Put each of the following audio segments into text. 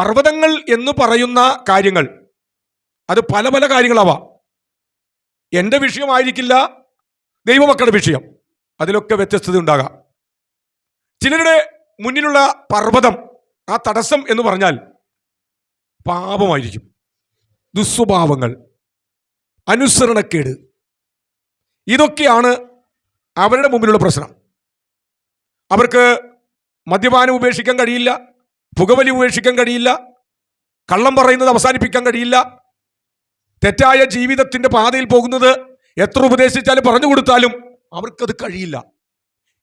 പർവതങ്ങൾ എന്ന് പറയുന്ന കാര്യങ്ങൾ. അത് പല പല കാര്യങ്ങളാവാം. എന്റെ വിഷയമായിരിക്കില്ല ദൈവമക്കളുടെ വിഷയം. അതിലൊക്കെ വ്യത്യസ്തത ഉണ്ടാകാം. ചിലരുടെ മുന്നിലുള്ള പർവതം ആ തടസ്സം എന്ന് പറഞ്ഞാൽ പാപമായിരിക്കും. ദുസ്വഭാവങ്ങൾ അനുസരണക്കേട്. ഇതൊക്കെയാണ് അവരുടെ മുമ്പിലുള്ള പ്രശ്നം. അവർക്ക് മദ്യപാനം ഉപേക്ഷിക്കാൻ കഴിയില്ല. പുകവലി ഉപേക്ഷിക്കാൻ കഴിയില്ല. കള്ളം പറയുന്നത് അവസാനിപ്പിക്കാൻ കഴിയില്ല. തെറ്റായ ജീവിതത്തിന്റെ പാതയിൽ പോകുന്നത് എത്ര ഉപദേശിച്ചാലും പറഞ്ഞു കൊടുത്താലും അവർക്കത് കഴിയില്ല.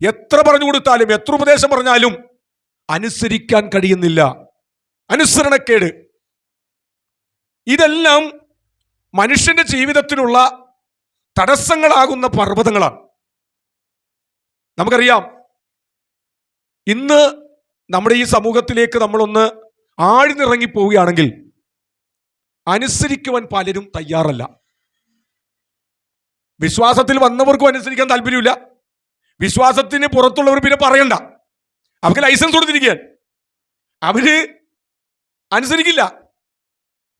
എത്ര പറഞ്ഞു കൊടുത്താലും എത്ര ഉപദേശം പറഞ്ഞാലും അനുസരിക്കാൻ കഴിയുന്നില്ല. അനുസരണക്കേട്. ഇതെല്ലാം മനുഷ്യന്റെ ജീവിതത്തിലുള്ള തടസ്സങ്ങളാകുന്ന പർവതങ്ങളാണ്. നമുക്കറിയാം ഇന്ന് നമ്മുടെ ഈ സമൂഹത്തിലേക്ക് നമ്മളൊന്ന് ആഴ്ന്നിറങ്ങി പോവുകയാണെങ്കിൽ അനുസരിക്കുവാൻ പലരും തയ്യാറല്ല. വിശ്വാസത്തിൽ വന്നവർക്കും അനുസരിക്കാൻ താല്പര്യമില്ല. വിശ്വാസത്തിന് പുറത്തുള്ളവർ പിന്നെ പറയണ്ട. അവർക്ക് ലൈസൻസ് കൊടുത്തിരിക്കുകയാണ്. അവർ അനുസരിക്കില്ല.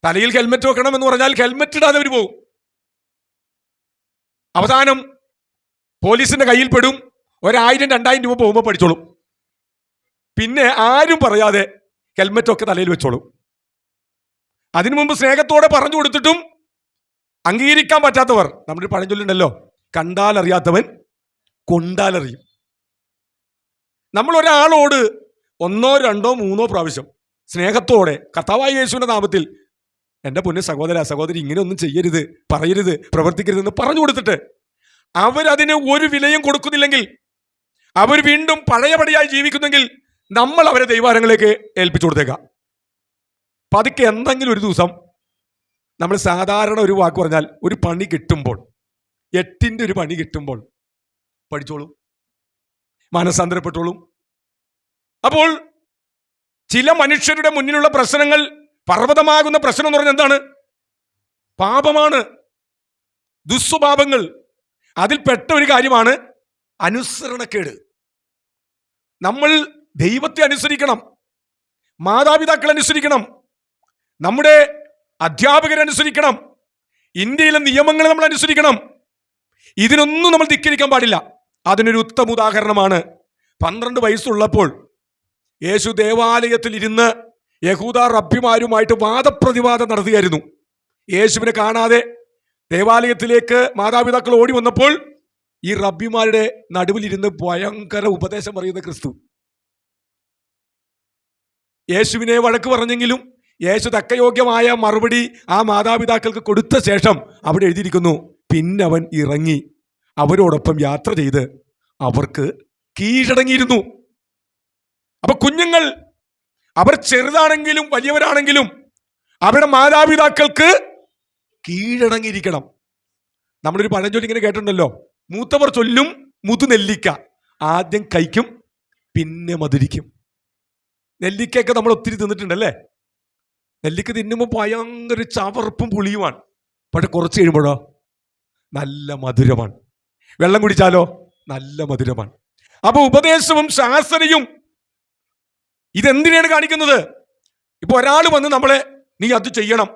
തലയിൽ ഹെൽമെറ്റ് വെക്കണം എന്ന് പറഞ്ഞാൽ ഹെൽമെറ്റ് ഇടാതെ അവർ പോകും. അവസാനം പോലീസിന്റെ കയ്യിൽ പെടും. ഒരായിരം രണ്ടായിരം രൂപ പോകുമ്പോൾ പഠിച്ചോളും. പിന്നെ ആരും പറയാതെ ഹെൽമെറ്റ് ഒക്കെ തലയിൽ വെച്ചോളൂ. അതിനു മുമ്പ് സ്നേഹത്തോടെ പറഞ്ഞു കൊടുത്തിട്ടും അംഗീകരിക്കാൻ പറ്റാത്തവർ നമ്മുടെ പഴഞ്ചൊല്ലുണ്ടല്ലോ കണ്ടാൽ അറിയാത്തവൻ കൊണ്ടാലറിയും. നമ്മൾ ഒരാളോട് ഒന്നോ രണ്ടോ മൂന്നോ പ്രാവശ്യം സ്നേഹത്തോടെ കർത്താവായ യേശുവിന്റെ നാമത്തിൽ എന്റെ പൊന്നു സഹോദര സഹോദരി ഇങ്ങനെയൊന്നും ചെയ്യരുത് പറയരുത് പ്രവർത്തിക്കരുതെന്ന് പറഞ്ഞു കൊടുത്തിട്ട് അവരതിന് ഒരു വിലയും കൊടുക്കുന്നില്ലെങ്കിൽ അവർ വീണ്ടും പഴയപടിയായി ജീവിക്കുന്നെങ്കിൽ നമ്മൾ അവരെ ദൈവാരങ്ങളിലേക്ക് ഏൽപ്പിച്ചു കൊടുത്തേക്കാം. പതുക്കെ എന്തെങ്കിലും ഒരു ദിവസം നമ്മൾ സാധാരണ ഒരു വാക്ക് പറഞ്ഞാൽ ഒരു പണി കിട്ടുമ്പോൾ എട്ടിന്റെ ഒരു പണി കിട്ടുമ്പോൾ പഠിച്ചോളൂ മനസ്സാന്തരപ്പെട്ടോളും അപ്പോൾ ചില മനുഷ്യരുടെ മുന്നിലുള്ള പ്രശ്നങ്ങൾ പർവതമാകുന്ന പ്രശ്നം എന്ന് പറഞ്ഞാൽ എന്താണ്? പാപമാണ്. ദുസ്വഭാവങ്ങൾ. അതിൽപ്പെട്ട ഒരു കാര്യമാണ് അനുസരണക്കേട്. നമ്മൾ ദൈവത്തെ അനുസരിക്കണം. മാതാപിതാക്കളെ അനുസരിക്കണം. നമ്മുടെ അധ്യാപകരെ അനുസരിക്കണം. ഇന്ത്യയിലെ നിയമങ്ങൾ നമ്മൾ അനുസരിക്കണം. ഇതിനൊന്നും നമ്മൾ ധിക്കരിക്കാൻ പാടില്ല. അതിനൊരു ഉത്തമ ഉദാഹരണമാണ്. പന്ത്രണ്ട് വയസ്സുള്ളപ്പോൾ യേശു ദേവാലയത്തിൽ ഇരുന്ന് യഹൂദ റബ്ബിമാരുമായിട്ട് വാദപ്രതിവാദം നടത്തുകയായിരുന്നു. യേശുവിനെ കാണാതെ ദേവാലയത്തിലേക്ക് മാതാപിതാക്കൾ ഓടി വന്നപ്പോൾ ഈ റബ്ബിമാരുടെ നടുവിലിരുന്ന് ഭയങ്കര ഉപദേശം പറയുന്ന ക്രിസ്തു. യേശുവിനെ വഴക്ക് പറഞ്ഞെങ്കിലും യേശു തക്കയോഗ്യമായ മറുപടി ആ മാതാപിതാക്കൾക്ക് കൊടുത്ത ശേഷം അവിടെ എഴുതിയിരിക്കുന്നു പിന്നെ അവൻ ഇറങ്ങി അവരോടൊപ്പം യാത്ര ചെയ്ത് അവർക്ക് കീഴടങ്ങിയിരുന്നു. അപ്പൊ കുഞ്ഞുങ്ങൾ അവർ ചെറുതാണെങ്കിലും വലിയവരാണെങ്കിലും അവരുടെ മാതാപിതാക്കൾക്ക് കീഴടങ്ങിയിരിക്കണം. നമ്മളൊരു പഴഞ്ചൊല്ലി ഇങ്ങനെ കേട്ടിട്ടുണ്ടല്ലോ മൂത്തവർ ചൊല്ലും മുതുനെല്ലിക്ക ആദ്യം കഴിക്കും പിന്നെ മധുരിക്കും. നെല്ലിക്കയൊക്കെ നമ്മൾ ഒത്തിരി തിന്നിട്ടുണ്ടല്ലേ? നെല്ലിക്ക തിന്നുമ്പോൾ ഭയങ്കര ചവർപ്പും പുളിയുമാണ്. പക്ഷെ കുറച്ച് കഴിയുമ്പോഴോ? നല്ല മധുരമാണ്. വെള്ളം കുടിച്ചാലോ? നല്ല മധുരമാണ്. അപ്പൊ ഉപദേശവും ശാസനയും ഇതെന്തിനാണ് കാണിക്കുന്നത്? ഇപ്പൊ ഒരാൾ വന്ന് നമ്മളെ നീ അത് ചെയ്യണം.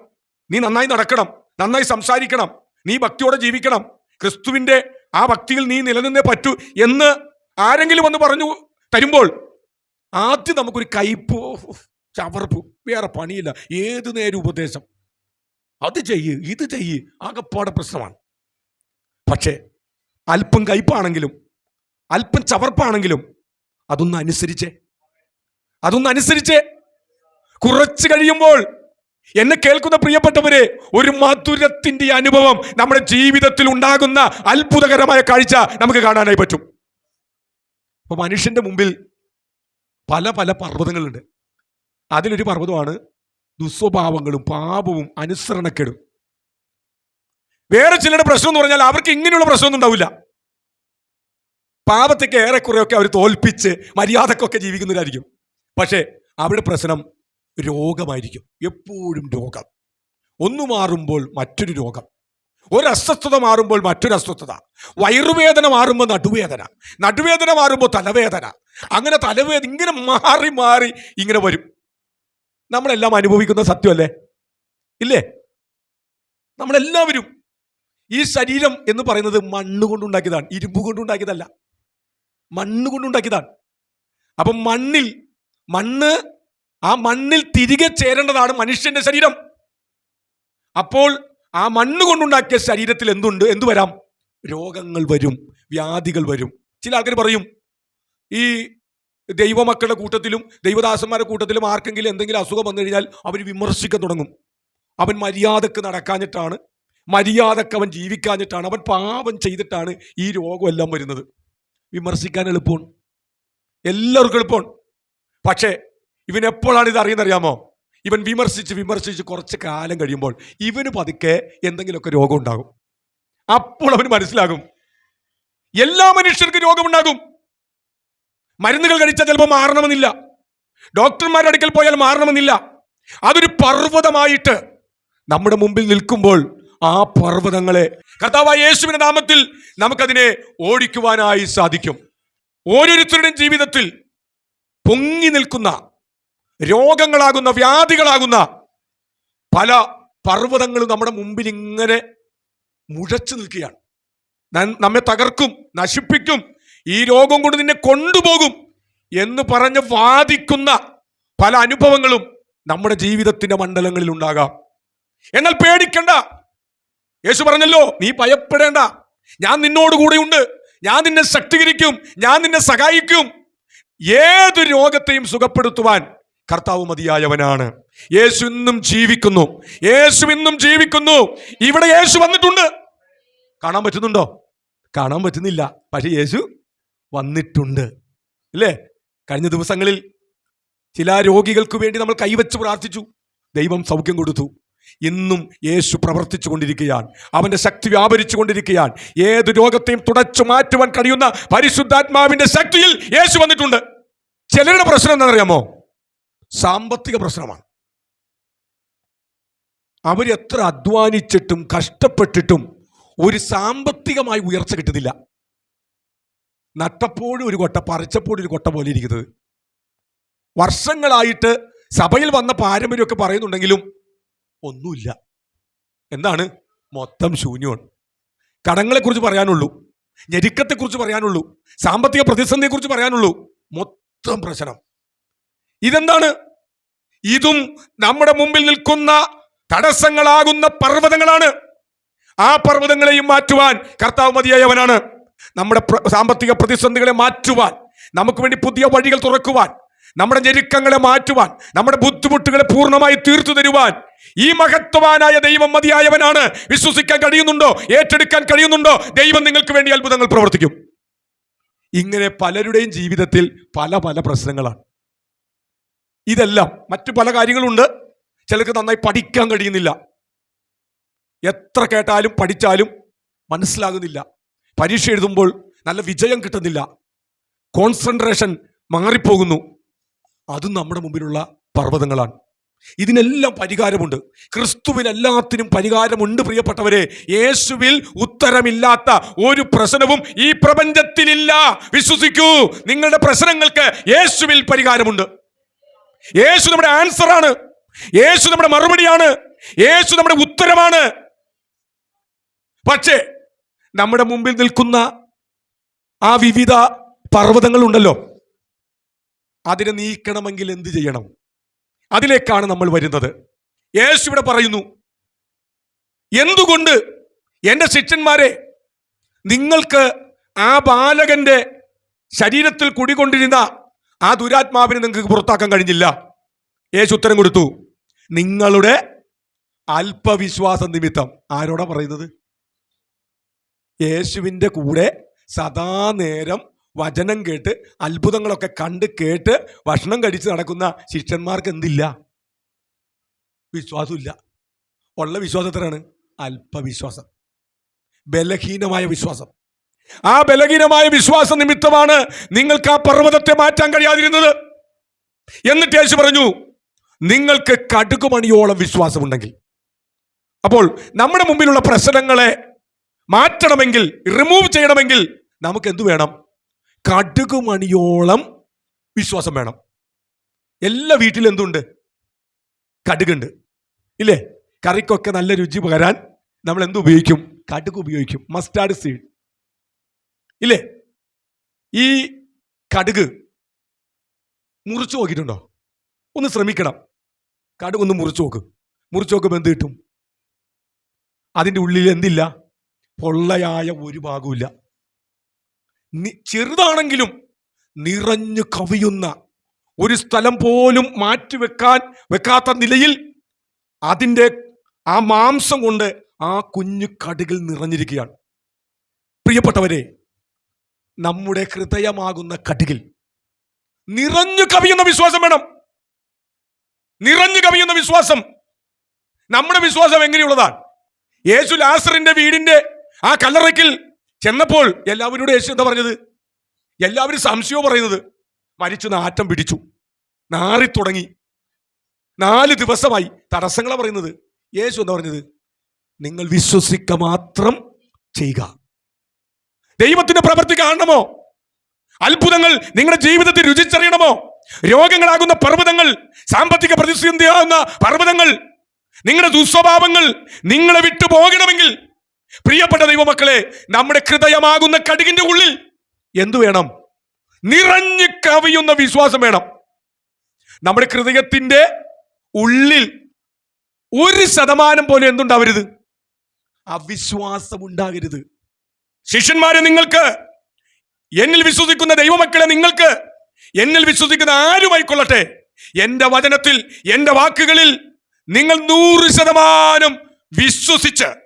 നീ നന്നായി നടക്കണം. നന്നായി സംസാരിക്കണം. നീ ഭക്തിയോടെ ജീവിക്കണം. ക്രിസ്തുവിന്റെ ആ ഭക്തിയിൽ നീ നിലനിന്നേ പറ്റൂ എന്ന് ആരെങ്കിലും വന്ന് പറഞ്ഞു തരുമ്പോൾ ആദ്യം നമുക്കൊരു കയ്പ് ചവർപ്പ് വേറെ പണിയില്ല. ഏത് നേരം ഉപദേശം. അത് ചെയ്യ് ഇത് ചെയ്യ് ആകപ്പാടെ പ്രശ്നമാണ്. പക്ഷേ അല്പം കയ്പാണെങ്കിലും അല്പം ചവർപ്പാണെങ്കിലും അതൊന്ന് അനുസരിച്ചേ. അതൊന്ന് അനുസരിച്ചേ. കുറച്ച് കഴിയുമ്പോൾ എന്നെ കേൾക്കുന്ന പ്രിയപ്പെട്ടവരെ ഒരു മധുരത്തിന്റെ അനുഭവം നമ്മുടെ ജീവിതത്തിൽ ഉണ്ടാകുന്ന അത്ഭുതകരമായ കാഴ്ച നമുക്ക് കാണാനായി പറ്റും. അപ്പൊ മനുഷ്യന്റെ മുമ്പിൽ പല പല പർവതങ്ങളുണ്ട്. അതിലൊരു പർവതമാണ് ദുസ്വഭാവങ്ങളും പാപവും അനുസരണക്കേടും. വേറെ ചിലരുടെ പ്രശ്നം എന്ന് പറഞ്ഞാൽ അവർക്ക് ഇങ്ങനെയുള്ള പ്രശ്നമൊന്നും ഉണ്ടാവില്ല. പാപത്തേക്ക് ഏറെക്കുറെയൊക്കെ അവർ തോൽപ്പിച്ച് മര്യാദക്കൊക്കെ ജീവിക്കുന്നവരായിരിക്കും. പക്ഷേ അവരുടെ പ്രശ്നം രോഗമായിരിക്കും. എപ്പോഴും രോഗം. ഒന്ന് മാറുമ്പോൾ മറ്റൊരു രോഗം. ഒരു അസ്വസ്ഥത മാറുമ്പോൾ മറ്റൊരു അസ്വസ്ഥത വയറുവേദന മാറുമ്പോൾ നടുവേദന. നടുവേദന മാറുമ്പോൾ തലവേദന. അങ്ങനെ തലവേദന ഇങ്ങനെ മാറി മാറി ഇങ്ങനെ വരും. നമ്മളെല്ലാം അനുഭവിക്കുന്ന സത്യമല്ലേ? ഇല്ലേ? നമ്മളെല്ലാവരും ഈ ശരീരം എന്ന് പറയുന്നത് മണ്ണ് കൊണ്ടുണ്ടാക്കിയതാണ്. ഇരുമ്പ് കൊണ്ടുണ്ടാക്കിയതല്ല. മണ്ണ് കൊണ്ടുണ്ടാക്കിയതാണ്. അപ്പം മണ്ണിൽ മണ്ണ് ആ മണ്ണിൽ തിരികെ ചേരേണ്ടതാണ് മനുഷ്യന്റെ ശരീരം. അപ്പോൾ ആ മണ്ണ് കൊണ്ടുണ്ടാക്കിയ ശരീരത്തിൽ എന്തുണ്ട്? എന്തു വരാം രോഗങ്ങൾ വരും വ്യാധികൾ വരും. ചില ആൾക്കാർ പറയും ഈ ദൈവമക്കളുടെ കൂട്ടത്തിലും ദൈവദാസന്മാരുടെ കൂട്ടത്തിലും ആർക്കെങ്കിലും എന്തെങ്കിലും അസുഖം വന്നു കഴിഞ്ഞാൽ അവർ വിമർശിക്കാൻ തുടങ്ങും. അവൻ മര്യാദയ്ക്ക് നടക്കാഞ്ഞിട്ടാണ് മര്യാദയ്ക്ക് അവൻ ജീവിക്കാഞ്ഞിട്ടാണ് അവൻ പാപം ചെയ്തിട്ടാണ് ഈ രോഗമെല്ലാം വരുന്നത്. വിമർശിക്കാൻ എളുപ്പമാണ് എല്ലാവർക്കും എളുപ്പമാണ് പക്ഷേ ഇവൻ എപ്പോഴാണ് ഇത് അറിയുന്നറിയാമോ? ഇവൻ വിമർശിച്ച് വിമർശിച്ച് കുറച്ച് കാലം കഴിയുമ്പോൾ ഇവന് പതുക്കെ എന്തെങ്കിലുമൊക്കെ രോഗം ഉണ്ടാകും. അപ്പോൾ അവന് മനസ്സിലാകും. എല്ലാ മനുഷ്യർക്കും രോഗമുണ്ടാകും. മരുന്നുകൾ കഴിച്ചാൽ ചിലപ്പോൾ മാറണമെന്നില്ല. ഡോക്ടർമാരുടെ അടുക്കൽ പോയാൽ മാറണമെന്നില്ല. അതൊരു പർവതമായിട്ട് നമ്മുടെ മുമ്പിൽ നിൽക്കുമ്പോൾ ആ പർവതങ്ങളെ കർത്താവായ യേശുവിന്റെ നാമത്തിൽ നമുക്കതിനെ ഓടിക്കുവാനായി സാധിക്കും. ഓരോരുത്തരുടെയും ജീവിതത്തിൽ പൊങ്ങി നിൽക്കുന്ന രോഗങ്ങളാകുന്ന വ്യാധികളാകുന്ന പല പർവതങ്ങളും നമ്മുടെ മുമ്പിൽ ഇങ്ങനെ മുഴച്ചു നിൽക്കുകയാണ്. നമ്മെ തകർക്കും നശിപ്പിക്കും ഈ രോഗം കൊണ്ട് നിന്നെ കൊണ്ടുപോകും എന്ന് പറഞ്ഞ് വാദിക്കുന്ന പല അനുഭവങ്ങളും നമ്മുടെ ജീവിതത്തിന്റെ മണ്ഡലങ്ങളിൽ ഉണ്ടാകാം. എന്നാൽ പേടിക്കണ്ട. യേശു പറഞ്ഞല്ലോ നീ ഭയപ്പെടേണ്ട. ഞാൻ നിന്നോട് കൂടെയുണ്ട് ഞാൻ നിന്നെ ശക്തീകരിക്കും. ഞാൻ നിന്നെ സഹായിക്കും. ഏത് രോഗത്തെയും സുഖപ്പെടുത്തുവാൻ കർത്താവ് മതിയായവനാണ്. യേശു ഇന്നും ജീവിക്കുന്നു. യേശു ഇന്നും ജീവിക്കുന്നു. ഇവിടെ യേശു വന്നിട്ടുണ്ട്. കാണാൻ പറ്റുന്നുണ്ടോ? കാണാൻ പറ്റുന്നില്ല. പക്ഷെ യേശു വന്നിട്ടുണ്ട്. അല്ലേ കഴിഞ്ഞ ദിവസങ്ങളിൽ ചില രോഗികൾക്ക് വേണ്ടി നമ്മൾ കൈവച്ച് പ്രാർത്ഥിച്ചു. ദൈവം സൗഖ്യം കൊടുത്തു. ഇന്നും യേശു പ്രവർത്തിച്ചു കൊണ്ടിരിക്കുകയാണ്. അവന്റെ ശക്തി വ്യാപരിച്ചു കൊണ്ടിരിക്കുകയാണ്. ഏത് രോഗത്തെയും തുടച്ചു മാറ്റുവാൻ കഴിയുന്ന പരിശുദ്ധാത്മാവിന്റെ ശക്തിയിൽ യേശു വന്നിട്ടുണ്ട്. ചിലരുടെ പ്രശ്നം എന്താണെന്നറിയാമോ? സാമ്പത്തിക പ്രശ്നമാണ്. അവരെത്ര അധ്വാനിച്ചിട്ടും കഷ്ടപ്പെട്ടിട്ടും ഒരു സാമ്പത്തികമായി ഉയർച്ച കിട്ടുന്നില്ല. നട്ടപ്പോഴും ഒരു കൊട്ട പറിച്ചപ്പോഴും ഒരു കൊട്ട പോലെ ഇരിക്കുന്നത്. വർഷങ്ങളായിട്ട് സഭയിൽ വന്ന പാരമ്പര്യമൊക്കെ പറയുന്നുണ്ടെങ്കിലും ഒന്നുമില്ല. എന്താണ്? മൊത്തം ശൂന്യമാണ്. കടങ്ങളെക്കുറിച്ച് പറയാനുള്ളൂ ഞെരുക്കത്തെക്കുറിച്ച് പറയാനുള്ളൂ സാമ്പത്തിക പ്രതിസന്ധിയെക്കുറിച്ച് പറയാനുള്ളൂ മൊത്തം പ്രശ്നം. ഇതെന്താണ്? ഇതും നമ്മുടെ മുമ്പിൽ നിൽക്കുന്ന തടസ്സങ്ങളാകുന്ന പർവതങ്ങളാണ്. ആ പർവതങ്ങളെയും മാറ്റുവാൻ കർത്താവ് മതിയായവനാണ്. നമ്മുടെ സാമ്പത്തിക പ്രതിസന്ധികളെ മാറ്റുവാൻ നമുക്ക് വേണ്ടി പുതിയ വഴികൾ തുറക്കുവാൻ നമ്മുടെ ഞെരുക്കങ്ങളെ മാറ്റുവാൻ നമ്മുടെ ബുദ്ധിമുട്ടുകളെ പൂർണമായി തീർത്തു തരുവാൻ ഈ മഹത്വവാനായ ദൈവം മതിയായവനാണ്. വിശ്വസിക്കാൻ കഴിയുന്നുണ്ടോ? ഏറ്റെടുക്കാൻ കഴിയുന്നുണ്ടോ? ദൈവം നിങ്ങൾക്ക് വേണ്ടി അത്ഭുതങ്ങൾ പ്രവർത്തിക്കും. ഇങ്ങനെ പലരുടെയും ജീവിതത്തിൽ പല പല പ്രശ്നങ്ങളാണ്. ഇതെല്ലാം മറ്റു പല കാര്യങ്ങളുണ്ട്. ചിലർക്ക് നന്നായി പഠിക്കാൻ കഴിയുന്നില്ല. എത്ര കേട്ടാലും പഠിച്ചാലും മനസ്സിലാകുന്നില്ല. പരീക്ഷ എഴുതുമ്പോൾ നല്ല വിജയം കിട്ടുന്നില്ല. കോൺസെൻട്രേഷൻ മാറിപ്പോകുന്നു. അതും നമ്മുടെ മുമ്പിലുള്ള പർവതങ്ങളാണ്. ഇതിനെല്ലാം പരിഹാരമുണ്ട്. ക്രിസ്തുവിൽ എല്ലാത്തിനും പരിഹാരമുണ്ട് പ്രിയപ്പെട്ടവരെ. യേശുവിൽ ഉത്തരമില്ലാത്ത ഒരു പ്രശ്നവും ഈ പ്രപഞ്ചത്തിലില്ല വിശ്വസിക്കൂ നിങ്ങളുടെ പ്രശ്നങ്ങൾക്ക് യേശുവിൽ പരിഹാരമുണ്ട്. യേശു നമ്മുടെ ആൻസർ ആണ്. യേശു നമ്മുടെ മറുപടിയാണ്. യേശു നമ്മുടെ ഉത്തരമാണ്. പക്ഷേ നമ്മുടെ മുമ്പിൽ നിൽക്കുന്ന ആ വിവിധ പർവതങ്ങളുണ്ടല്ലോ. അതിനെ നീക്കണമെങ്കിൽ എന്ത് ചെയ്യണം? അതിലേക്കാണ് നമ്മൾ വരുന്നത്. യേശു ഇവിടെ പറയുന്നു എന്തുകൊണ്ട് എന്റെ ശിഷ്യന്മാരെ നിങ്ങൾക്ക് ആ ബാലകന്റെ ശരീരത്തിൽ കുടികൊണ്ടിരുന്ന ആ ദുരാത്മാവിനെ നിങ്ങൾക്ക് പുറത്താക്കാൻ കഴിഞ്ഞില്ല? യേശു ഉത്തരം കൊടുത്തു നിങ്ങളുടെ അല്പവിശ്വാസ നിമിത്തം. ആരോടാ പറയുന്നത്? യേശുവിന്റെ കൂടെ സദാ നേരം വചനം കേട്ട് അത്ഭുതങ്ങളൊക്കെ കണ്ട് കേട്ട് ഭക്ഷണം കഴിച്ച് നടക്കുന്ന ശിഷ്യന്മാർക്ക് എന്തില്ല? വിശ്വാസമില്ല. ഉള്ള വിശ്വാസം എത്രയാണ്? അല്പവിശ്വാസം. ബലഹീനമായ വിശ്വാസം. ആ ബലഹീനമായ വിശ്വാസ നിമിത്തമാണ് നിങ്ങൾക്ക് ആ പർവതത്തെ മാറ്റാൻ കഴിയാതിരുന്നത്. എന്നിട്ട് യേശു പറഞ്ഞു നിങ്ങൾക്ക് കടുകുമണിയോളം വിശ്വാസമുണ്ടെങ്കിൽ. അപ്പോൾ നമ്മുടെ മുമ്പിലുള്ള പ്രശ്നങ്ങളെ മാറ്റണമെങ്കിൽ റിമൂവ് ചെയ്യണമെങ്കിൽ നമുക്ക് എന്തു വേണം? കടുകുമണിയോളം വിശ്വാസം വേണം. എല്ലാ വീട്ടിലും എന്തുണ്ട്? കടുകുണ്ട്. ഇല്ലേ? കറിക്കൊക്കെ നല്ല രുചി പകരാൻ നമ്മൾ എന്ത് ഉപയോഗിക്കും? കടുക് ഉപയോഗിക്കും. മസ്റ്റാർഡ് സീഡ് ഇല്ലേ? ഈ കടുക് മുറിച്ചു നോക്കിയിട്ടുണ്ടോ? ഒന്ന് ശ്രമിക്കണം. കടുക് ഒന്ന് മുറിച്ചു നോക്ക്. മുറിച്ചു നോക്കുമ്പോൾ എന്ത് കിട്ടും? അതിന്റെ ഉള്ളിൽ എന്തില്ല? പൊള്ളയായ ഒരു ഭാഗമില്ല ചെറുതാണെങ്കിലും നിറഞ്ഞു കവിയുന്ന ഒരു സ്ഥലം പോലും മാറ്റിവെക്കാൻ വെക്കാത്ത നിലയിൽ അതിന്റെ ആ മാംസം കൊണ്ട് ആ കുഞ്ഞു കടുകിൽ നിറഞ്ഞിരിക്കുകയാണ്. പ്രിയപ്പെട്ടവരെ നമ്മുടെ ഹൃദയമാകുന്ന കടുകിൽ നിറഞ്ഞു കവിയുന്ന വിശ്വാസം വേണം. നിറഞ്ഞു കവിയുന്ന വിശ്വാസം. നമ്മുടെ വിശ്വാസം എങ്ങനെയുള്ളതാണ്? യേശു ലാസറിന്റെ വീടിന്റെ ആ കല്ലറയ്ക്കിൽ ചെന്നപ്പോൾ എല്ലാവരോടും യേശു എന്താ പറഞ്ഞത്? എല്ലാവരും സംശയവും പറയുന്നത്. മരിച്ചു നാറ്റം പിടിച്ചു. നാറി തുടങ്ങി. നാല് ദിവസമായി തടസ്സങ്ങളാണ് പറയുന്നത്. യേശു എന്താ പറഞ്ഞത്? നിങ്ങൾ വിശ്വസിക്ക മാത്രം ചെയ്യുക. ദൈവത്തിന്റെ പ്രവൃത്തി കാണണമോ? അത്ഭുതങ്ങൾ നിങ്ങളുടെ ജീവിതത്തിൽ രുചിച്ചറിയണമോ? രോഗങ്ങളാകുന്ന പർവതങ്ങൾ സാമ്പത്തിക പ്രതിസന്ധിയാകുന്ന പർവതങ്ങൾ നിങ്ങളുടെ ദുസ്വഭാവങ്ങൾ നിങ്ങളെ വിട്ടു പോകണമെങ്കിൽ പ്രിയപ്പെട്ട ദൈവമക്കളെ നമ്മുടെ ഹൃദയമാകുന്ന കടുകിന്റെ ഉള്ളിൽ എന്തു വേണം? നിറഞ്ഞു കവിയുന്ന വിശ്വാസം വേണം. നമ്മുടെ ഹൃദയത്തിന്റെ ഉള്ളിൽ ഒരു ശതമാനം പോലും എന്തുണ്ടാവരുത്? അവിശ്വാസം ഉണ്ടാകരുത് ശിഷ്യന്മാരെ നിങ്ങൾക്ക് എന്നിൽ വിശ്വസിക്കുന്ന ദൈവമക്കളെ നിങ്ങൾക്ക് എന്നിൽ വിശ്വസിക്കുന്ന ആരുമായിക്കൊള്ളട്ടെ? എന്റെ വചനത്തിൽ എന്റെ വാക്കുകളിൽ നിങ്ങൾ നൂറ് ശതമാനം വിശ്വസിച്ച്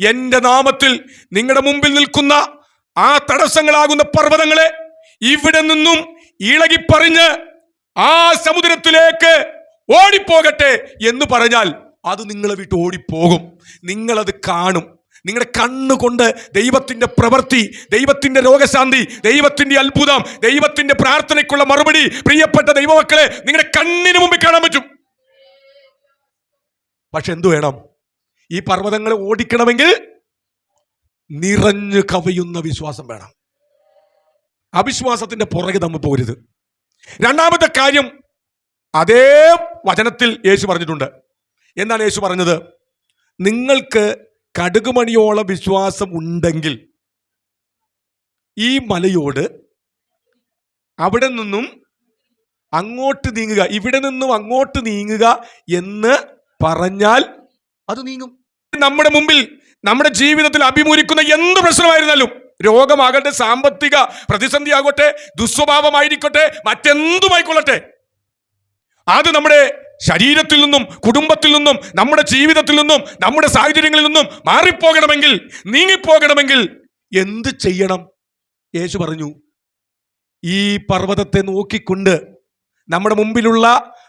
എന്റെ നാമത്തിൽ നിങ്ങളുടെ മുമ്പിൽ നിൽക്കുന്ന ആ തടസ്സങ്ങളാകുന്ന പർവതങ്ങളെ ഇവിടെ നിന്നും ഇളകിപ്പറിഞ്ഞ് ആ സമുദ്രത്തിലേക്ക് ഓടിപ്പോകട്ടെ എന്ന് പറഞ്ഞാൽ അത് നിങ്ങളെ വിട്ട് ഓടിപ്പോകും. നിങ്ങളത് കാണും. നിങ്ങളുടെ കണ്ണുകൊണ്ട് ദൈവത്തിന്റെ പ്രവൃത്തി ദൈവത്തിന്റെ രോഗശാന്തി ദൈവത്തിന്റെ അത്ഭുതം ദൈവത്തിന്റെ പ്രാർത്ഥനയ്ക്കുള്ള മറുപടി പ്രിയപ്പെട്ട ദൈവമക്കളെ നിങ്ങളുടെ കണ്ണിന് മുമ്പിൽ കാണാൻ പറ്റും. പക്ഷെ എന്തു വേണം? ഈ പർവതങ്ങളെ ഓടിക്കണമെങ്കിൽ നിറഞ്ഞു കവിയുന്ന വിശ്വാസം വേണം. അവിശ്വാസത്തിന്റെ പുറകെ നമ്മൾ പോരുത്. രണ്ടാമത്തെ കാര്യം അതേ വചനത്തിൽ യേശു പറഞ്ഞിട്ടുണ്ട്. എന്താണ് യേശു പറഞ്ഞത്? നിങ്ങൾക്ക് കടുകുമണിയോളം വിശ്വാസം ഉണ്ടെങ്കിൽ ഈ മലയോട് അവിടെ നിന്നും അങ്ങോട്ട് നീങ്ങുക ഇവിടെ നിന്നും അങ്ങോട്ട് നീങ്ങുക എന്ന് പറഞ്ഞാൽ അത് നീങ്ങും. നമ്മുടെ മുമ്പിൽ നമ്മുടെ ജീവിതത്തിൽ അഭിമുഖിക്കുന്ന എന്ത് പ്രശ്നമായിരുന്നാലും രോഗമാകട്ടെ സാമ്പത്തിക പ്രതിസന്ധി ആകട്ടെ ദുസ്വഭാവമായിരിക്കട്ടെ മറ്റെന്തുമായിക്കൊള്ളട്ടെ അത് നമ്മുടെ ശരീരത്തിൽ നിന്നും കുടുംബത്തിൽ നിന്നും നമ്മുടെ ജീവിതത്തിൽ നിന്നും നമ്മുടെ സാഹചര്യങ്ങളിൽ നിന്നും മാറിപ്പോകണമെങ്കിൽ നീങ്ങിപ്പോകണമെങ്കിൽ എന്ത് ചെയ്യണം? യേശു പറഞ്ഞു ഈ പർവതത്തെ നോക്കിക്കൊണ്ട് നമ്മുടെ മുമ്പിലുള്ള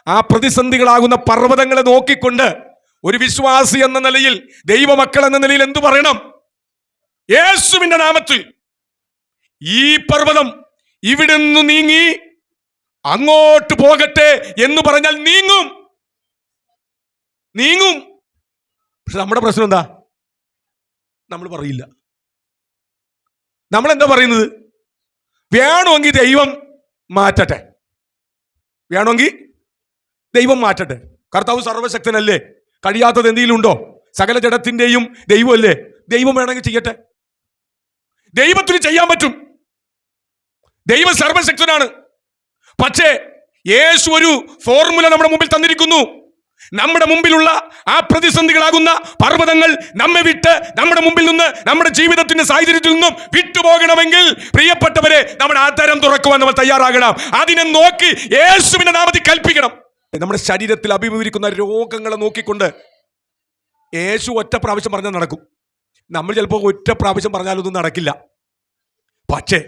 ആ പ്രതിസന്ധികളാകുന്ന പർവതങ്ങളെ നോക്കിക്കൊണ്ട് ഒരു വിശ്വാസി എന്ന നിലയിൽ ദൈവമക്കൾ എന്ന നിലയിൽ എന്തു പറയണം? യേശുവിന്റെ നാമത്തിൽ ഈ പർവതം ഇവിടെ നിന്ന് നീങ്ങി അങ്ങോട്ട് പോകട്ടെ എന്ന് പറഞ്ഞാൽ നീങ്ങും. നീങ്ങും. പക്ഷെ നമ്മുടെ പ്രശ്നം എന്താ? നമ്മൾ പറയില്ല. നമ്മൾ എന്താ പറയുന്നത്? വേണമെങ്കിൽ ദൈവം മാറ്റട്ടെ. വേണമെങ്കിൽ ദൈവം മാറ്റട്ടെ. കർത്താവ് സർവശക്തനല്ലേ കഴിയാത്തത് എന്തെങ്കിലും ഉണ്ടോ സകല ജഡത്തിന്റെയും ദൈവമല്ലേ? ദൈവം വേണമെങ്കിൽ ചെയ്യട്ടെ. ദൈവത്തിന് ചെയ്യാൻ പറ്റും. ദൈവം സർവശക്തനാണ്. പക്ഷേ യേശു ഒരു ഫോർമുല നമ്മുടെ മുമ്പിൽ തന്നിരിക്കുന്നു. നമ്മുടെ മുമ്പിലുള്ള ആ പ്രതിസന്ധികളാകുന്ന പർവതങ്ങൾ നമ്മെ വിട്ട് നമ്മുടെ മുമ്പിൽ നിന്ന് നമ്മുടെ ജീവിതത്തിന്റെ സാഹചര്യത്തിൽ നിന്നും വിട്ടുപോകണമെങ്കിൽ പ്രിയപ്പെട്ടവരെ നമ്മുടെ ആധാരം തുറക്കുവാൻ നമ്മൾ തയ്യാറാകണം. അതിനെ നോക്കി യേശുവിന്റെ നാമത്തിൽ കൽപ്പിക്കണം. നമ്മുടെ ശരീരത്തിൽ അഭിമുഖീകരിക്കുന്ന രോഗങ്ങളെ നോക്കിക്കൊണ്ട് യേശു ഒറ്റ പ്രാവശ്യം പറഞ്ഞാൽ നടക്കും. നമ്മൾ ചിലപ്പോൾ ഒറ്റ പ്രാവശ്യം പറഞ്ഞാലൊന്നും നടക്കില്ല. പക്ഷേ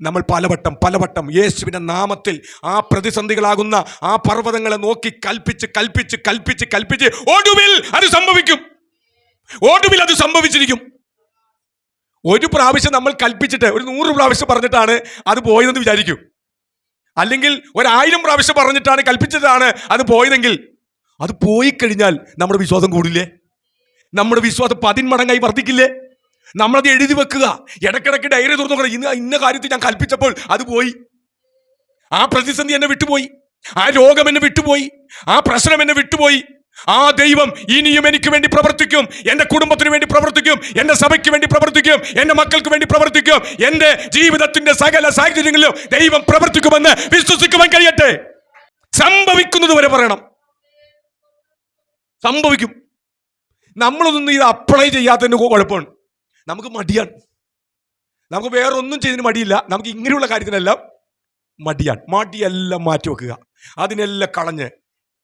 നമ്മൾ പലവട്ടം പലവട്ടം യേശുവിന്റെ നാമത്തിൽ ആ പ്രതിസന്ധികളാകുന്ന ആ പർവതങ്ങളെ നോക്കി കൽപ്പിച്ച് കൽപ്പിച്ച് കൽപ്പിച്ച് കൽപ്പിച്ച് ഒടുവിൽ അത് സംഭവിക്കും. ഒടുവിൽ അത് സംഭവിച്ചിരിക്കും. ഒരു പ്രാവശ്യം നമ്മൾ കൽപ്പിച്ചിട്ട് ഒരു നൂറ് പ്രാവശ്യം പറഞ്ഞിട്ടാണ് അത് പോയതെന്ന് വിചാരിക്കും. അല്ലെങ്കിൽ ഒരായിരം പ്രാവശ്യം പറഞ്ഞിട്ടാണ് കൽപ്പിച്ചതാണ് അത് പോയതെങ്കിൽ അത് പോയി കഴിഞ്ഞാൽ നമ്മുടെ വിശ്വാസം കൂടില്ലേ? നമ്മുടെ വിശ്വാസം പതിന്മടങ്ങായി വർദ്ധിക്കില്ലേ? നമ്മളത് എഴുതി വെക്കുക. ഇടക്കിടക്ക് ഡയറി തുറന്നു നോക്കണം ഇന്ന് ഇന്ന കാര്യത്തിൽ ഞാൻ കൽപ്പിച്ചപ്പോൾ അത് പോയി. ആ പ്രതിസന്ധി എന്നെ വിട്ടുപോയി. ആ രോഗം എന്നെ വിട്ടുപോയി. ആ പ്രശ്നം എന്നെ വിട്ടുപോയി. ആ ദൈവം ഇനിയും എനിക്ക് വേണ്ടി പ്രവർത്തിക്കും. എന്റെ കുടുംബത്തിന് വേണ്ടി പ്രവർത്തിക്കും. എന്റെ സഭയ്ക്ക് വേണ്ടി പ്രവർത്തിക്കും. എന്റെ മക്കൾക്ക് വേണ്ടി പ്രവർത്തിക്കും. എന്റെ ജീവിതത്തിന്റെ സകല സാഹചര്യങ്ങളിലും ദൈവം പ്രവർത്തിക്കുമെന്ന് വിശ്വസിക്കുവാൻ കഴിയട്ടെ. സംഭവിക്കുന്നത് വരെ പറയണം. സംഭവിക്കും. നമ്മളൊന്നും ഇത് അപ്ലൈ ചെയ്യാത്തതിന് കുഴപ്പമാണ്. നമുക്ക് മടിയാണ്. നമുക്ക് വേറൊന്നും ചെയ്തതിന് മടിയില്ല. നമുക്ക് ഇങ്ങനെയുള്ള കാര്യത്തിനെല്ലാം മടിയാണ്. മടിയെല്ലാം മാറ്റി വെക്കുക. അതിനെല്ലാം കളഞ്ഞ്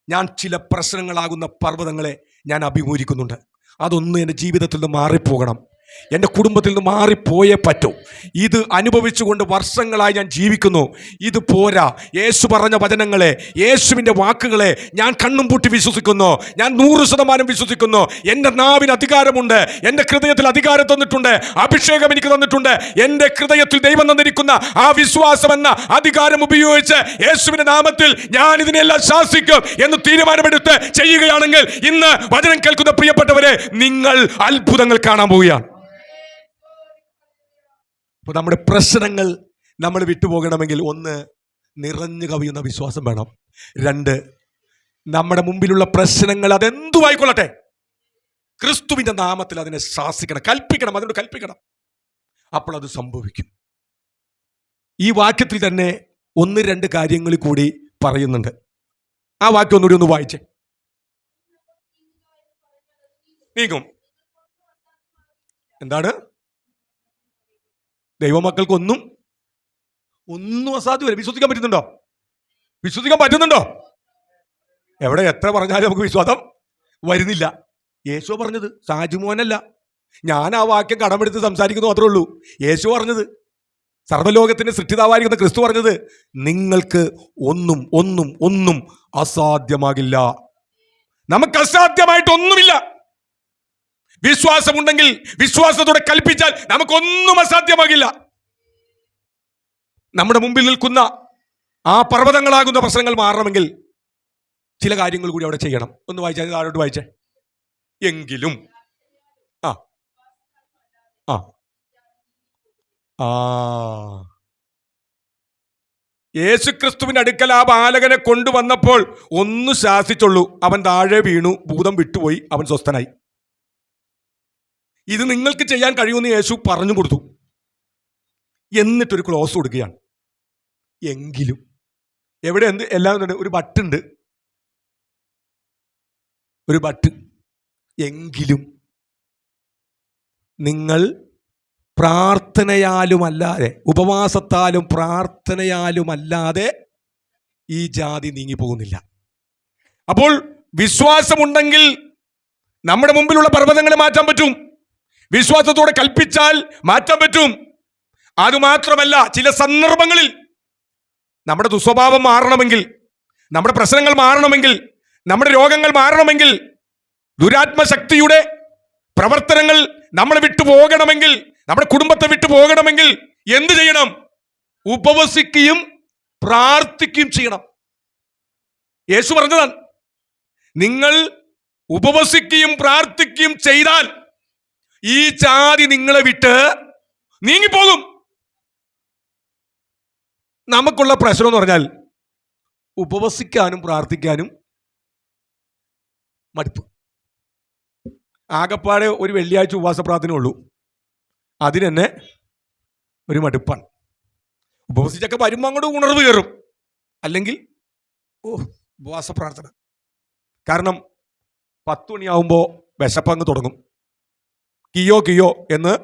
ഞാൻ ചില പ്രശ്നങ്ങളാകുന്ന പർവതങ്ങളെ ഞാൻ അഭിമുഖീകരിക്കുന്നുണ്ട്. അതൊന്നും എന്റെ ജീവിതത്തിൽ നിന്ന് മാറിപ്പോകണം. എന്റെ കുടുംബത്തിൽ നിന്ന് മാറിപ്പോയേ പറ്റൂ. ഇത് അനുഭവിച്ചുകൊണ്ട് വർഷങ്ങളായി ഞാൻ ജീവിക്കുന്നു. ഇത് പോരാ. യേശു പറഞ്ഞ വചനങ്ങളെ യേശുവിന്റെ വാക്കുകളെ ഞാൻ കണ്ണും പൂട്ടി വിശ്വസിക്കുന്നു. ഞാൻ നൂറ് ശതമാനം വിശ്വസിക്കുന്നു. എന്റെ നാവിന് അധികാരമുണ്ട്. എന്റെ ഹൃദയത്തിൽ അധികാരം തന്നിട്ടുണ്ട്. അഭിഷേകം എനിക്ക് തന്നിട്ടുണ്ട്. എന്റെ ഹൃദയത്തിൽ ദൈവം തന്നിരിക്കുന്ന ആ വിശ്വാസം എന്ന അധികാരം ഉപയോഗിച്ച് യേശുവിന്റെ നാമത്തിൽ ഞാൻ ഇതിനെല്ലാം ശാസിക്കും എന്ന് തീരുമാനമെടുത്ത് ചെയ്യുകയാണെങ്കിൽ ഇന്ന് വചനം കേൾക്കുന്ന പ്രിയപ്പെട്ടവരെ നിങ്ങൾ അത്ഭുതങ്ങൾ കാണാൻ പോവുകയാണ്. അപ്പോൾ നമ്മുടെ പ്രശ്നങ്ങൾ നമ്മൾ വിട്ടുപോകണമെങ്കിൽ ഒന്ന് നിറഞ്ഞു കവിയുന്ന വിശ്വാസം വേണം. രണ്ട് നമ്മുടെ മുമ്പിലുള്ള പ്രശ്നങ്ങൾ അതെന്തുമായിക്കൊള്ളട്ടെ? ക്രിസ്തുവിന്റെ നാമത്തിൽ അതിനെ ശാസിക്കണം കൽപ്പിക്കണം അതിനോട് കൽപ്പിക്കണം. അപ്പോൾ അത് സംഭവിക്കും. ഈ വാക്യത്തിൽ തന്നെ ഒന്ന് രണ്ട് കാര്യങ്ങൾ കൂടി പറയുന്നുണ്ട്. ആ വാക്യം ഒന്നുകൂടി ഒന്ന് വായിച്ചേ. നീങ്ങും. എന്താണ്? ദൈവമക്കൾക്കൊന്നും ഒന്നും അസാധ്യമല്ല. വിശ്വസിക്കാൻ പറ്റുന്നുണ്ടോ? വിശ്വസിക്കാൻ പറ്റുന്നുണ്ടോ? എവിടെ എത്ര പറഞ്ഞാലും നമുക്ക് വിശ്വാസം വരുന്നില്ല. യേശു പറഞ്ഞത് സാജുമോനല്ല ഞാൻ ആ വാക്യം കടമെടുത്ത് സംസാരിക്കുന്നു മാത്രമേ ഉള്ളൂ. യേശു പറഞ്ഞത് സർവലോകത്തിന്റെ സൃഷ്ടിതാവായിരിക്കുന്ന ക്രിസ്തു പറഞ്ഞത് നിങ്ങൾക്ക് ഒന്നും ഒന്നും ഒന്നും അസാധ്യമാകില്ല. നമുക്ക് അസാധ്യമായിട്ടൊന്നുമില്ല. വിശ്വാസമുണ്ടെങ്കിൽ വിശ്വാസത്തോടെ കൽപ്പിച്ചാൽ നമുക്കൊന്നും അസാധ്യമാകില്ല. നമ്മുടെ മുമ്പിൽ നിൽക്കുന്ന ആ പർവതങ്ങളാകുന്ന പ്രശ്നങ്ങൾ മാറണമെങ്കിൽ ചില കാര്യങ്ങൾ കൂടി അവിടെ ചെയ്യണം. ഒന്ന് വായിച്ചാൽ താഴോട്ട് വായിച്ചേ. എങ്കിലും ആ ആ ആ. യേശുക്രിസ്തുവിന്റെ അടുക്കൽ ആ ബാലകനെ കൊണ്ടുവന്നപ്പോൾ ഒന്ന് ശാസിച്ചുള്ളൂ. അവൻ താഴെ വീണു ഭൂതം വിട്ടുപോയി അവൻ സ്വസ്ഥനായി. ഇത് നിങ്ങൾക്ക് ചെയ്യാൻ കഴിയുമെന്ന് യേശു പറഞ്ഞു കൊടുത്തു. എന്നിട്ടൊരു ക്ലോസ് കൊടുക്കുകയാണ്. എങ്കിലും എവിടെ എന്ത്? എല്ലാം ഉണ്ട്. ഒരു ബട്ടുണ്ട് ഒരു ബട്ട് എങ്കിലും നിങ്ങൾ പ്രാർത്ഥനയാലുമല്ലാതെ ഉപവാസത്താലും പ്രാർത്ഥനയാലുമല്ലാതെ ഈ ജാതി നീങ്ങിപ്പോകുന്നില്ല. അപ്പോൾ വിശ്വാസമുണ്ടെങ്കിൽ നമ്മുടെ മുമ്പിലുള്ള പർവതങ്ങളെ മാറ്റാൻ പറ്റും. വിശ്വാസത്തോടെ കൽപ്പിച്ചാൽ മാറ്റാൻ പറ്റും. അതുമാത്രമല്ല ചില സന്ദർഭങ്ങളിൽ നമ്മുടെ ദുസ്വഭാവം മാറണമെങ്കിൽ നമ്മുടെ പ്രശ്നങ്ങൾ മാറണമെങ്കിൽ നമ്മുടെ രോഗങ്ങൾ മാറണമെങ്കിൽ ദുരാത്മശക്തിയുടെ പ്രവർത്തനങ്ങൾ നമ്മളെ വിട്ടു പോകണമെങ്കിൽ നമ്മുടെ കുടുംബത്തെ വിട്ടു പോകണമെങ്കിൽ എന്ത് ചെയ്യണം? ഉപവസിക്കുകയും പ്രാർത്ഥിക്കുകയും ചെയ്യണം. യേശു പറഞ്ഞതാണ് നിങ്ങൾ ഉപവസിക്കുകയും പ്രാർത്ഥിക്കുകയും ചെയ്താൽ ഈ ജാതി നിങ്ങളെ വിട്ട് നീങ്ങിപ്പോകും. നമുക്കുള്ള പ്രശ്നം എന്ന് പറഞ്ഞാൽ ഉപവസിക്കാനും പ്രാർത്ഥിക്കാനും മടുപ്പ്. ആകപ്പാടെ ഒരു വെള്ളിയാഴ്ച ഉപവാസ പ്രാർത്ഥന ഉള്ളൂ. അതിനെന്നെ ഒരു മടുപ്പാണ്. ഉപവസിച്ചൊക്കെ വരുമ്പോൾ അങ്ങോട്ട് ഉണർവ് കയറും. അല്ലെങ്കിൽ ഓ ഉപവാസ പ്രാർത്ഥന. കാരണം പത്ത് മണിയാവുമ്പോൾ വിശപ്പങ്ങ് തുടങ്ങും. കിയോ കിയോ എന്ന്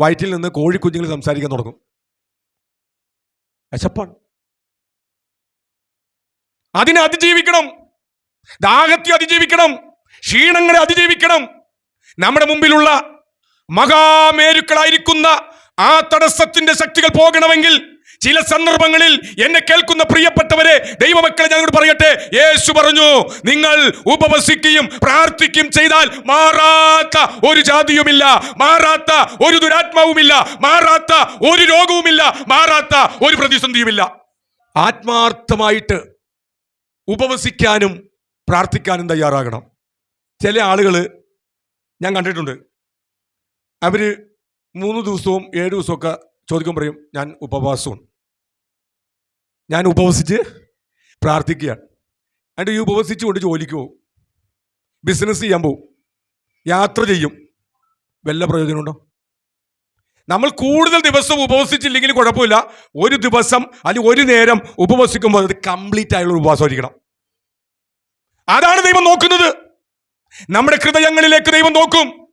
വയറ്റിൽ നിന്ന് കോഴിക്കുഞ്ഞുങ്ങൾ സംസാരിക്കാൻ തുടങ്ങും. വിശപ്പാണ്. അതിനെ അതിജീവിക്കണം. ദാഹത്തെ അതിജീവിക്കണം. ക്ഷീണങ്ങളെ അതിജീവിക്കണം. നമ്മുടെ മുമ്പിലുള്ള മഹാമേരുക്കളായിരിക്കുന്ന ആ തടസ്സത്തിന്റെ ശക്തികൾ പോകണമെങ്കിൽ ചില സന്ദർഭങ്ങളിൽ എന്നെ കേൾക്കുന്ന പ്രിയപ്പെട്ടവരെ ദൈവമക്കളെ ഞങ്ങളോട് പറയട്ടെ. യേശു പറഞ്ഞു നിങ്ങൾ ഉപവസിക്കുകയും പ്രാർത്ഥിക്കുകയും ചെയ്താൽ മാറാത്ത ഒരു ജാതിയുമില്ല മാറാത്ത ഒരു ദുരാത്മാവുമില്ല മാറാത്ത ഒരു രോഗവുമില്ല മാറാത്ത ഒരു പ്രതിസന്ധിയുമില്ല. ആത്മാർത്ഥമായിട്ട് ഉപവസിക്കാനും പ്രാർത്ഥിക്കാനും തയ്യാറാകണം. ചില ആളുകൾ ഞാൻ കണ്ടിട്ടുണ്ട്. അവർ മൂന്ന് ദിവസവും ഏഴ് ദിവസമൊക്കെ ചോദിക്കും പറയും ഞാൻ ഉപവാസവും. ഞാൻ ഉപവസിച്ച് പ്രാർത്ഥിക്കുകയാണ് എന്നിട്ട് ഈ ഉപവസിച്ചുകൊണ്ട് ജോലിക്ക് പോകും. ബിസിനസ് ചെയ്യാൻ പോകും. യാത്ര ചെയ്യും. വല്ല പ്രയോജനമുണ്ടോ നമ്മൾ കൂടുതൽ ദിവസം ഉപവസിച്ചില്ലെങ്കിൽ കുഴപ്പമില്ല. ഒരു ദിവസം അല്ലെങ്കിൽ ഒരു നേരം ഉപവസിക്കുമ്പോൾ അത് കംപ്ലീറ്റ് ആയുള്ള ഉപവാസം ഉപവാസമായിരിക്കണം അതാണ് ദൈവം നോക്കുന്നത്. നമ്മുടെ ഹൃദയങ്ങളിലേക്ക് ദൈവം നോക്കും.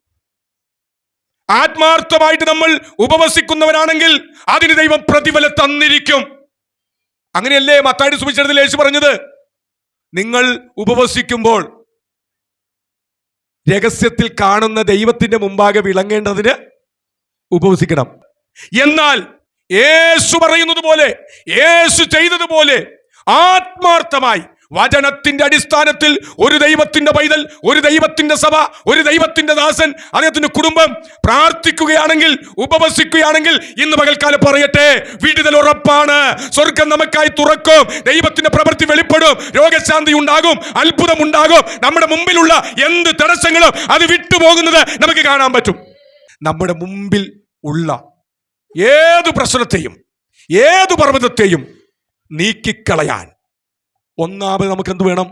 ആത്മാർത്ഥമായിട്ട് നമ്മൾ ഉപവസിക്കുന്നവരാണെങ്കിൽ അതിന് ദൈവം പ്രതിഫലം തന്നിരിക്കും. അങ്ങനെയല്ലേ മത്താടി സുവിശേഷത്തിൽ യേശു പറഞ്ഞത്? നിങ്ങൾ ഉപവസിക്കുമ്പോൾ രഹസ്യത്തിൽ കാണുന്ന ദൈവത്തിന്റെ മുമ്പാകെ വിളങ്ങേണ്ടതിന് ഉപവസിക്കണം. എന്നാൽ യേശു പറയുന്നത് പോലെ യേശു ചെയ്തതുപോലെ ആത്മാർത്ഥമായി വചനത്തിന്റെ അടിസ്ഥാനത്തിൽ ഒരു ദൈവത്തിന്റെ പൈതൽ ഒരു ദൈവത്തിന്റെ സഭ ഒരു ദൈവത്തിന്റെ ദാസൻ അദ്ദേഹത്തിന്റെ കുടുംബം പ്രാർത്ഥിക്കുകയാണെങ്കിൽ ഉപവസിക്കുകയാണെങ്കിൽ ഇന്ന് പകൽക്കാലം പറയട്ടെ വിടുതൽ ഉറപ്പാണ്. സ്വർഗം നമുക്കായി തുറക്കും ദൈവത്തിന്റെ പ്രവൃത്തി വെളിപ്പെടും രോഗശാന്തി ഉണ്ടാകും അത്ഭുതം ഉണ്ടാകും. നമ്മുടെ മുമ്പിലുള്ള എന്ത് തടസ്സങ്ങളും അത് വിട്ടുപോകുന്നത് നമുക്ക് കാണാൻ പറ്റും. നമ്മുടെ മുമ്പിൽ ഉള്ള ഏത് പ്രശ്നത്തെയും ഏത് പർവതത്തെയും നീക്കിക്കളയാൻ ഒന്നാമത് നമുക്ക് എന്ത് വേണം?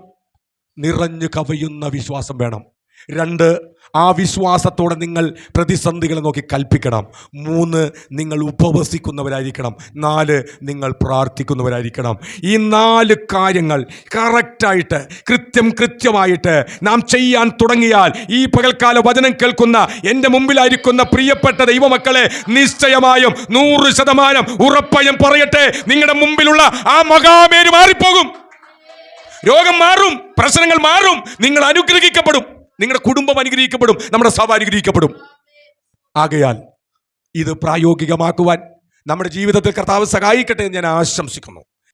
നിറഞ്ഞു കവയുന്ന വിശ്വാസം വേണം. രണ്ട് ആ വിശ്വാസത്തോടെ നിങ്ങൾ പ്രതിസന്ധികളെ നോക്കി കൽപ്പിക്കണം. മൂന്ന് നിങ്ങൾ ഉപവസിക്കുന്നവരായിരിക്കണം. നാല് നിങ്ങൾ പ്രാർത്ഥിക്കുന്നവരായിരിക്കണം. ഈ നാല് കാര്യങ്ങൾ കറക്റ്റായിട്ട് കൃത്യം കൃത്യമായിട്ട് നാം ചെയ്യാൻ തുടങ്ങിയാൽ ഈ പകൽക്കാല വചനം കേൾക്കുന്ന എന്റെ മുമ്പിലായിരിക്കുന്ന പ്രിയപ്പെട്ട ദൈവമക്കളെ നിശ്ചയമായും നൂറ് ശതമാനം ഉറപ്പായും പറയട്ടെ. നിങ്ങളുടെ മുമ്പിലുള്ള ആ മകാമേര് മാറിപ്പോകും. രോഗം മാറും പ്രശ്നങ്ങൾ മാറും നിങ്ങൾ അനുഗ്രഹിക്കപ്പെടും. നിങ്ങളുടെ കുടുംബം അനുഗ്രഹിക്കപ്പെടും നമ്മുടെ സഭ അനുഗ്രഹിക്കപ്പെടും. ആകയാൽ ഇത് പ്രായോഗികമാക്കുവാൻ നമ്മുടെ ജീവിതത്തിൽ കർത്താവ് സഹായിക്കട്ടെ എന്ന് ഞാൻ ആശംസിക്കുന്നു.